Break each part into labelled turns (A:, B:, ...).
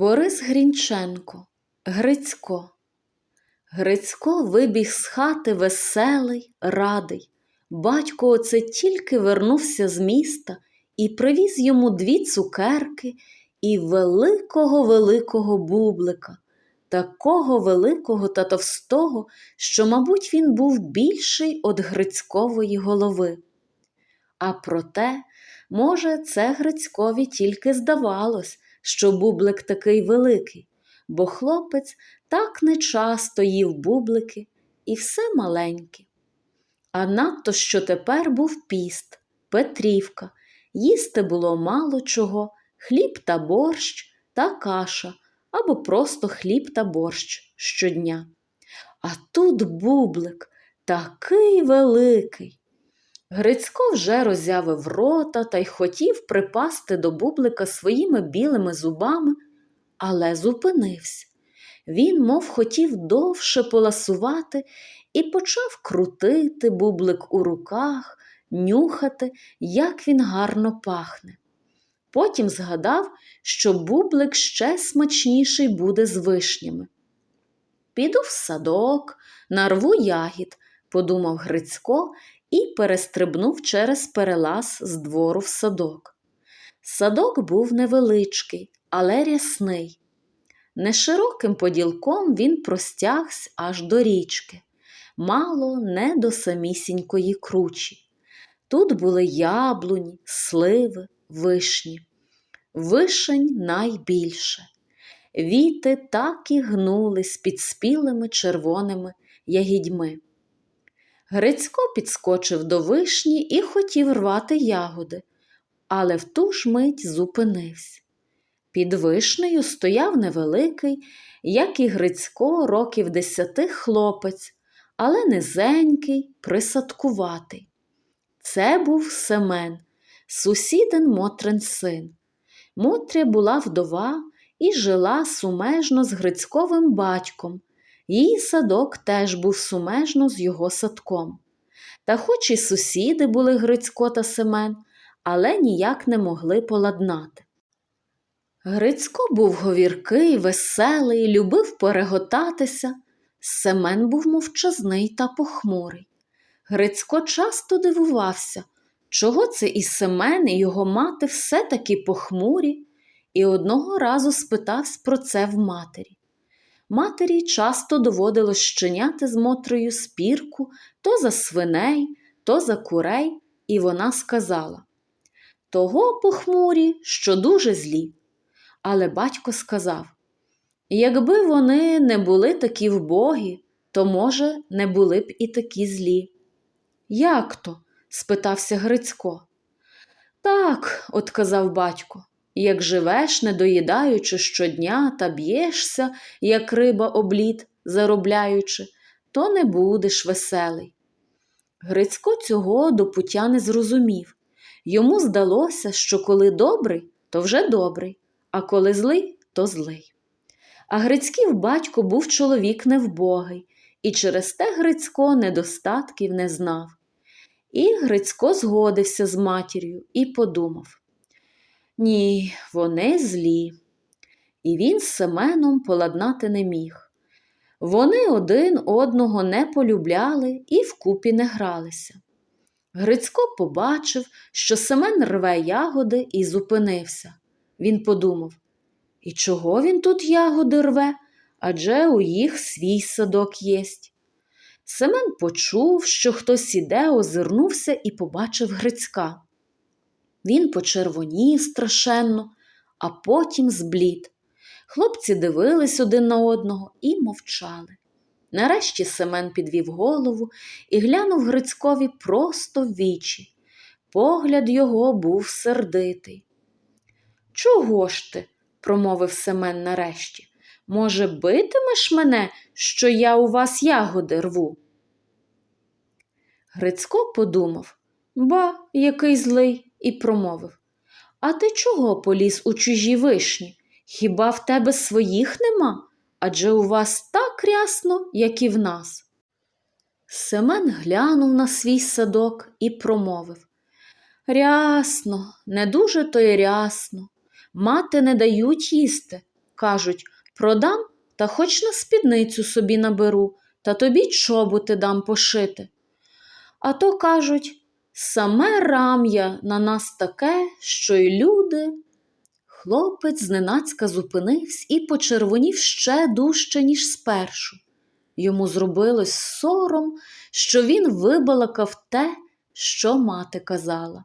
A: Борис Грінченко, Грицько. Грицько вибіг з хати веселий, радий. Батько оце тільки вернувся з міста і привіз йому дві цукерки і великого великого бублика, такого великого та товстого, що, мабуть, він був більший від Грицькової голови. А проте, може, це Грицькові тільки здавалось, що бублик такий великий, бо хлопець так нечасто їв бублики і все маленьке. А надто що тепер був піст, Петрівка, їсти було мало чого, хліб та борщ та каша або просто хліб та борщ щодня. А тут бублик такий великий. Грицько вже роззявив рота та й хотів припасти до бублика своїми білими зубами, але зупинився. Він, мов хотів довше поласувати, і почав крутити бублик у руках, нюхати, як він гарно пахне. Потім згадав, що бублик ще смачніший буде з вишнями. Піду в садок, нарву ягід, подумав Грицько і перестрибнув через перелаз з двору в садок. Садок був невеличкий, але рясний. Нешироким поділком він простягся аж до річки, мало не до самісінької кручі. Тут були яблуні, сливи, вишні. Вишень найбільше. Віти так і гнулись під спілими червоними ягідьми. Грицько підскочив до вишні і хотів рвати ягоди, але в ту ж мить зупинився. Під вишнею стояв невеликий, як і Грицько, років десяти хлопець, але низенький, присадкуватий. Це був Семен, сусідин Мотрин син. Мотря була вдова і жила сумежно з Грицьковим батьком. Її садок теж був сумежно з його садком. Та хоч і сусіди були Грицько та Семен, але ніяк не могли поладнати. Грицько був говіркий, веселий, любив переготатися. Семен був мовчазний та похмурий. Грицько часто дивувався, чого це і Семен, і його мати все таки похмурі, і одного разу спитався про це в матері. Матері часто доводилось щеняти з Мотрою спірку то за свиней, то за курей, і вона сказала Того похмурі, що дуже злі. Але батько сказав Якби вони не були такі вбогі, то, може, не були б і такі злі. Як то? спитався Грицько. Так, отказав батько, як живеш, не доїдаючи щодня та б'єшся, як риба облід, заробляючи, то не будеш веселий. Грицько цього до пуття не зрозумів. Йому здалося, що коли добрий, то вже добрий, а коли злий, то злий. А Грицьків батько був чоловік невбогий, і через те Грицько недостатків не знав. І Грицько згодився з матір'ю і подумав ні, вони злі. І він з Семеном поладнати не міг. Вони один одного не полюбляли і вкупі не гралися. Грицько побачив, що Семен рве ягоди і зупинився. Він подумав І чого він тут ягоди рве? Адже у їх свій садок єсть. Семен почув, що хтось іде, озирнувся і побачив Грицька. Він почервонів страшенно, а потім зблід. Хлопці дивились один на одного і мовчали. Нарешті Семен підвів голову і глянув Грицькові просто в вічі. Погляд його був сердитий. Чого ж ти? промовив Семен нарешті. Може, битимеш мене, що я у вас ягоди рву? Грицько подумав ба, який злий, і промовив А ти чого поліз у чужі вишні? Хіба в тебе своїх нема? Адже у вас так рясно, як і в нас. Семен глянув на свій садок і промовив Рясно, не дуже то й рясно. Мати не дають їсти, кажуть продам та хоч на спідницю собі наберу, та тобі чоботи дам пошити. А то кажуть, саме рам'я на нас таке, що й люди. Хлопець зненацька зупинився і почервонів ще дужче, ніж спершу. Йому зробилось сором, що він вибалакав те, що мати казала.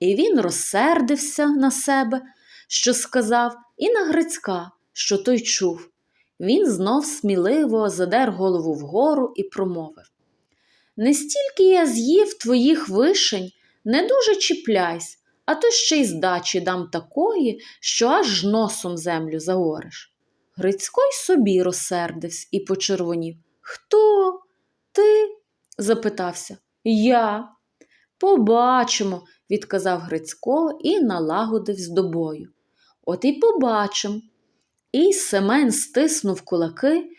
A: І він розсердився на себе, що сказав, і на Грицька, що той чув. Він знов сміливо задер голову вгору і промовив Не стільки я з'їв твоїх вишень, не дуже чіпляйсь, а то ще й здачі дам такої, що аж носом землю заориш. Грицько й собі розсердився і почервонів. Хто? Ти? запитався. Я. Побачимо, відказав Грицько і налагодивсь до бою. От і побачим. І Семен стиснув кулаки,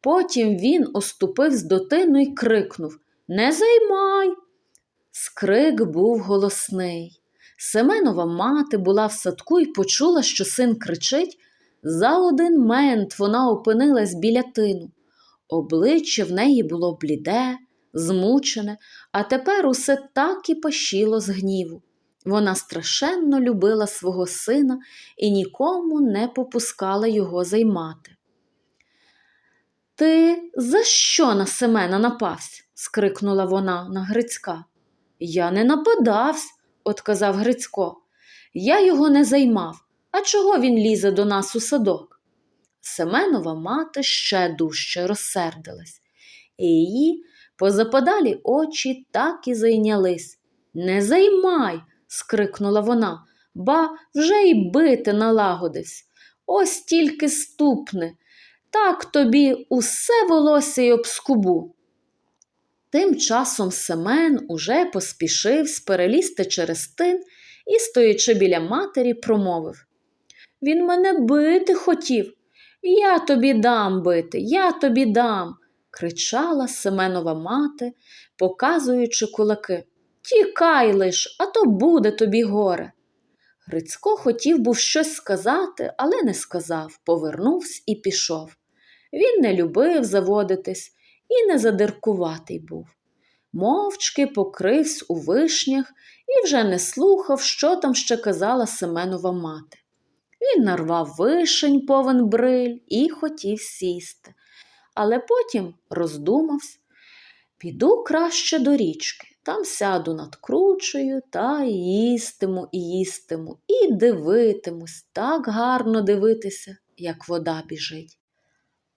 A: потім він оступив з дотину й крикнув Не займай. Скрик був голосний. Семенова мати була в садку і почула, що син кричить. За один мент вона опинилась біля тину. Обличчя в неї було бліде, змучене, а тепер усе так і пашіло з гніву. Вона страшенно любила свого сина і нікому не попускала його займати. Ти за що на Семена напався? Скрикнула вона на Грицька. Я не нападався, отказав Грицько. Я його не займав. А чого він лізе до нас у садок? Семенова мати ще дужче розсердилась, і її позападалі очі так і зайнялись. Не займай, скрикнула вона, ба вже й бити налагодився. Ось тільки ступне, так тобі усе волосся й обскубу. Тим часом Семен уже поспішив перелізти через тин і, стоячи біля матері, промовив Він мене бити хотів. Я тобі дам бити, я тобі дам, кричала Семенова мати, показуючи кулаки. Тікай лиш, а то буде тобі горе. Грицько хотів був щось сказати, але не сказав, повернувся і пішов. Він не любив заводитись і не задиркуватий був. Мовчки покривсь у вишнях і вже не слухав, що там ще казала Семенова мати. Він нарвав вишень повен бриль і хотів сісти, але потім роздумався, піду краще до річки, там сяду над кручею та їстиму і їстиму, і дивитимусь, так гарно дивитися, як вода біжить.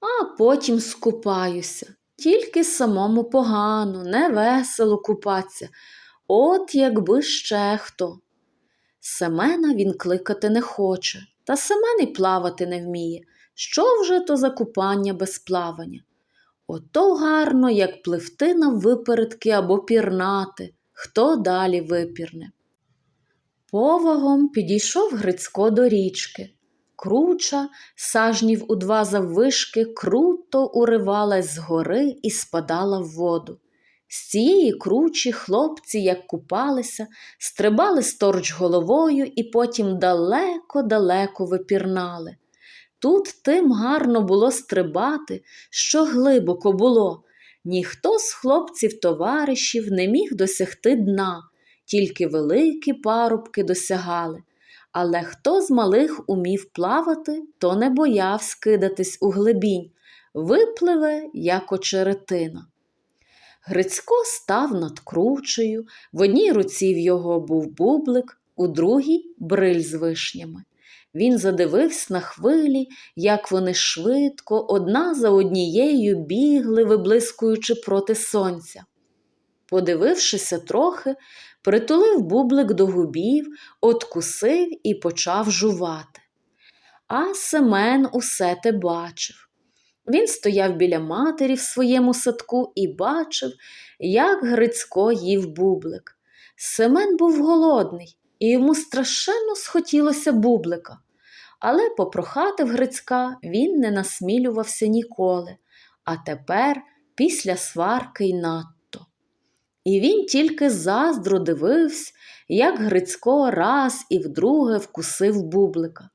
A: А потім скупаюся, тільки самому погано, невесело купаться, от якби ще хто. Семена він кликати не хоче, та Семен і плавати не вміє. Що вже то за купання без плавання? Ото гарно, як пливти на випередки або пірнати, хто далі випірне. Повагом підійшов Грицько до річки. Круча, сажнів у два заввишки, круто уривалась з гори і спадала в воду. З цієї кручі хлопці, як купалися, стрибали сторч головою і потім далеко-далеко випірнали. Тут тим гарно було стрибати, що глибоко було. Ніхто з хлопців товаришів не міг досягти дна, тільки великі парубки досягали. Але хто з малих умів плавати, то не боявся кидатись у глибінь, випливе, як очеретина. Грицько став над кручею, в одній руці в його був бублик, у другій бриль з вишнями. Він задивився на хвилі, як вони швидко, одна за однією бігли, виблискуючи проти сонця. Подивившися трохи, притулив бублик до губів, откусив і почав жувати. А Семен усе те бачив. Він стояв біля матері в своєму садку і бачив, як Грицько їв бублик. Семен був голодний, і йому страшенно схотілося бублика. Але попрохати в Грицька він не насмілювався ніколи, а тепер, після сварки й надто. І він тільки заздро дивився, як Грицько раз і вдруге вкусив бублика.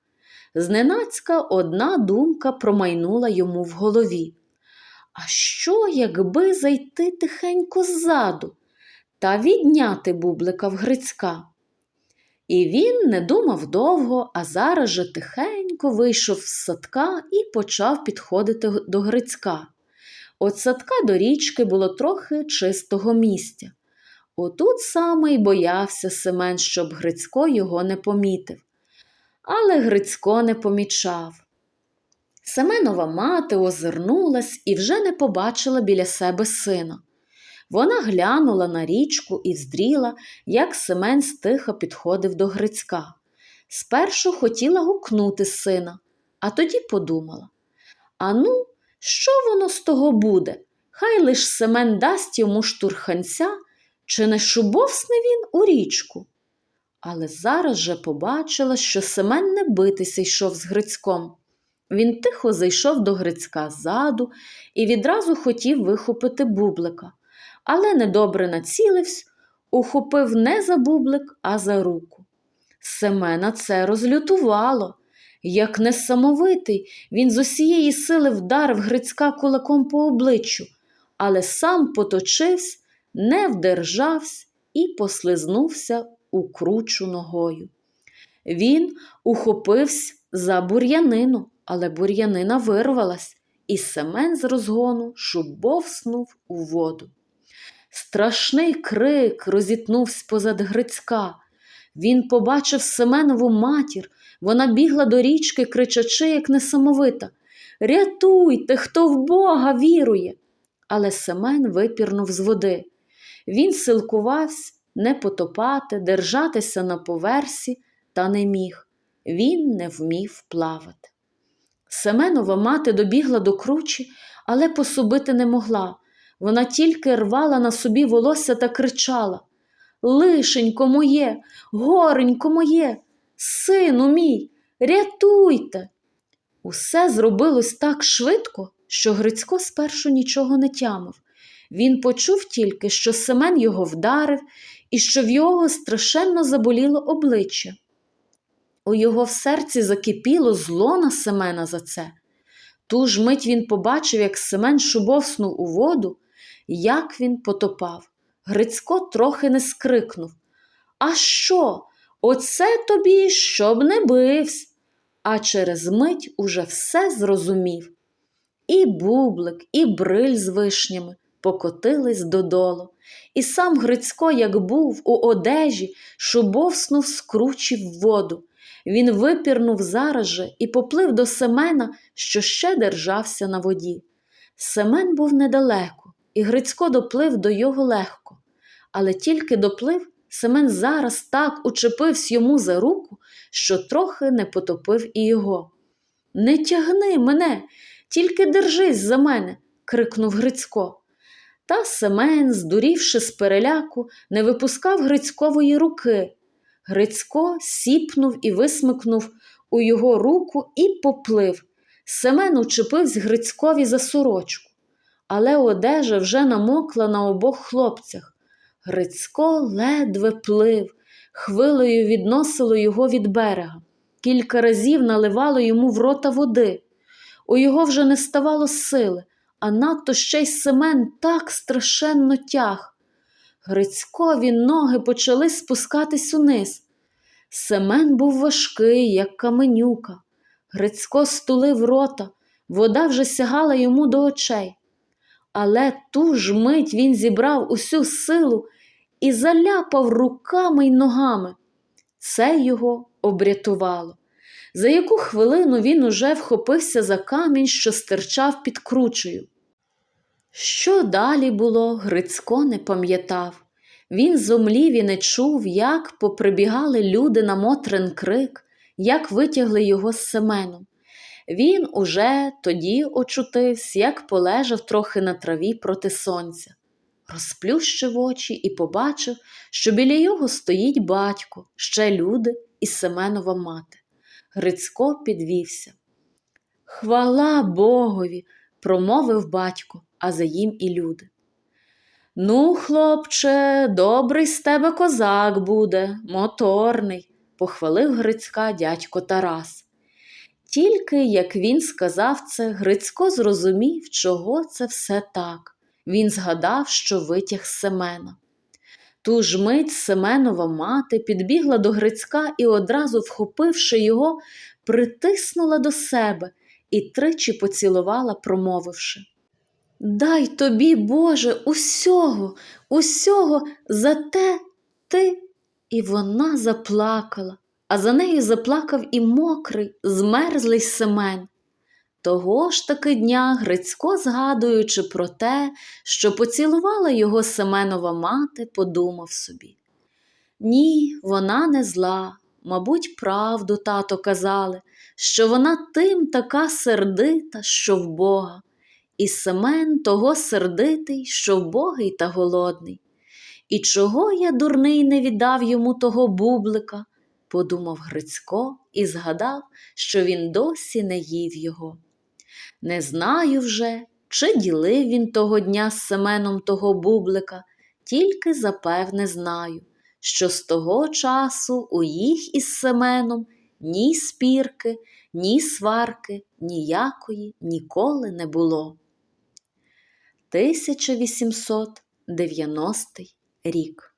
A: Зненацька одна думка промайнула йому в голові. А що, якби зайти тихенько ззаду та відняти бублика в Грицька? І він не думав довго, а зараз же тихенько вийшов з садка і почав підходити до Грицька. От садка до річки було трохи чистого місця. Отут саме й боявся Семен, щоб Грицько його не помітив. Але Грицько не помічав. Семенова мати озирнулась і вже не побачила біля себе сина. Вона глянула на річку і вздріла, як Семен стиха підходив до Грицька. Спершу хотіла гукнути сина, а тоді подумала: А ну, що воно з того буде? Хай лиш Семен дасть йому штурханця, чи не шубовсне він у річку. Але зараз же побачила, що Семен не битися йшов з Грицьком. Він тихо зайшов до Грицька ззаду і відразу хотів вихопити бублика, але недобре націлився, ухопив не за бублик, а за руку. Семена це розлютувало. Як несамовитий, він з усієї сили вдарив Грицька кулаком по обличчю, але сам поточився, не вдержався і послизнувся у кручу ногою. Він ухопився за бур'янину, але бур'янина вирвалась, і Семен з розгону шубовснув у воду. Страшний крик розітнувся позад Грицька. Він побачив Семенову матір, вона бігла до річки, кричачи, як несамовита. Рятуйте, хто в Бога вірує. Але Семен випірнув з води. Він силкувався не потопати, держатися на поверсі, та не міг. Він не вмів плавати. Семенова мати добігла до кручі, але посубити не могла. Вона тільки рвала на собі волосся та кричала Лишенько моє, горенько моє, сину мій, рятуйте. Усе зробилось так швидко, що Грицько спершу нічого не тямив. Він почув тільки, що Семен його вдарив і що в його страшенно заболіло обличчя. У його в серці закипіло зло на Семена за це. Ту ж мить він побачив, як Семен шубовснув у воду, як він потопав. Грицько трохи не скрикнув. А що? Оце тобі, щоб не бивсь. А через мить уже все зрозумів. І бублик, і бриль з вишнями покотились додолу. І сам Грицько, як був у одежі, шубовснув скручив воду. Він випірнув зараз же і поплив до Семена, що ще держався на воді. Семен був недалеко, і Грицько доплив до його легко. Але тільки доплив, Семен зараз так учепився йому за руку, що трохи не потопив і його. Не тягни мене, тільки держись за мене, крикнув Грицько. Та Семен, здурівши з переляку, не випускав Грицькової руки. Грицько сіпнув і висмикнув у його руку і поплив. Семен учепився Грицькові за сорочку, але одежа вже намокла на обох хлопцях. Грицько ледве плив, хвилею відносило його від берега, кілька разів наливало йому в рота води. У його вже не ставало сили, а надто ще й Семен так страшенно тяг. Грицькові ноги почали спускатись униз. Семен був важкий, як каменюка. Грицько стулив рота, вода вже сягала йому до очей. Але ту ж мить він зібрав усю силу і заляпав руками й ногами. Це його обрятувало. За яку хвилину він уже вхопився за камінь, що стирчав під кручею. Що далі було, Грицько не пам'ятав. Він зомлів і не чув, як поприбігали люди на Мотрин крик, як витягли його з Семеном. Він уже тоді очутився, як полежав трохи на траві проти сонця. Розплющив очі і побачив, що біля його стоїть батько, ще люди і Семенова мати. Грицько підвівся. Хвала Богові, промовив батько, а за їм і люди. Ну, хлопче, добрий з тебе козак буде, моторний, похвалив Грицька дядько Тарас. Тільки як він сказав це, Грицько зрозумів, чого це все так. Він згадав, що витяг Семена. Ту ж мить Семенова мати підбігла до Грицька і, одразу вхопивши його, притиснула до себе і тричі поцілувала, промовивши Дай тобі, Боже, усього, усього за те ти. І вона заплакала, а за нею заплакав і мокрий, змерзлий Семен. Того ж таки дня Грицько, згадуючи про те, що поцілувала його Семенова мати, подумав собі. Ні, вона не зла, мабуть, правду тато казали, що вона тим така сердита, що в Бога, і Семен того сердитий, що вбогий та голодний. І чого я, дурний, не віддав йому того бублика? подумав Грицько і згадав, що він досі не їв його. Не знаю вже, чи ділив він того дня з Семеном того бублика, тільки запевне знаю, що з того часу у їх із Семеном ні спірки, ні сварки, ніякої ніколи не було. 1890 рік